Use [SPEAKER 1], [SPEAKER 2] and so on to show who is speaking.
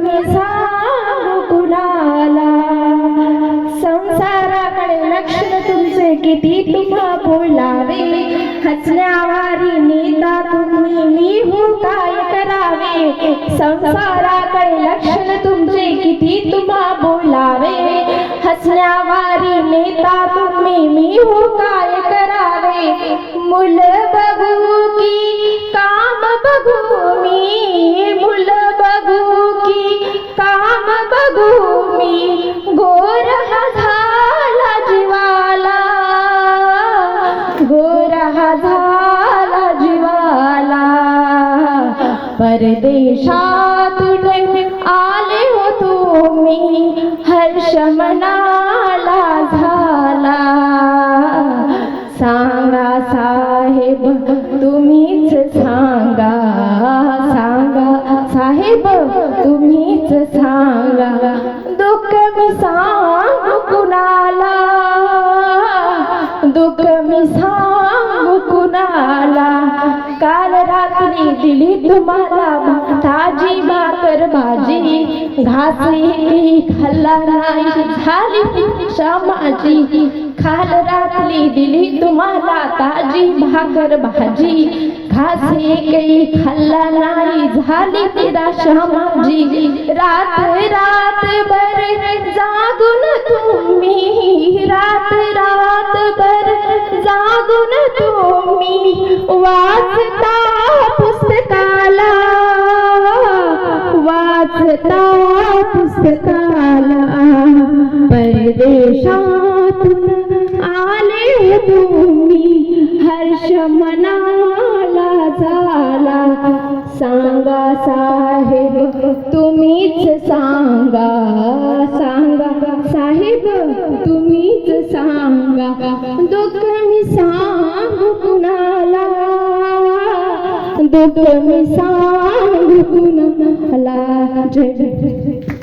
[SPEAKER 1] सांगू कुणाला? संसाराकडे लक्ष तुमचे किती तुम्हा बोलावे हसण्यावारी नेता तुम्ही मी हो काय करावे? संसाराकडे लक्ष तुमचे किती तुम्हा बोलावे हसण्यावारी नेता तुम्ही मी हो काय करावे? मुल बघू झाला जीवाला. परदेशातून आले हो तुम्ही हर्ष मनाला झाला. सांगा साहेब तुम्हीच सांगा. सांगा साहेब तुम्हीच सांगा. दुःख मी सांग कुणाला? दुःख मी सांग दिली तुम्हाला ताजी भाकर भाजी घासली खाल्ला नाही झाली क्षमाची काल रात्री दिली तुम्हाला ताजी भाकर भाजी. घासली काही खाल्ला नाही झाली तिला क्षमाजी रात रात बर जागून तुम्ही पुस्तकाला परदेशातून आले तुम्ही हर्ष मनाला झाला सांगा साहेब तुम्हीच सांगा सांगा. साहेब तुम्हीच सांगा. दुःख मी सांग कुणाला? दुःख मी सांग कुणाला? जय जय जय.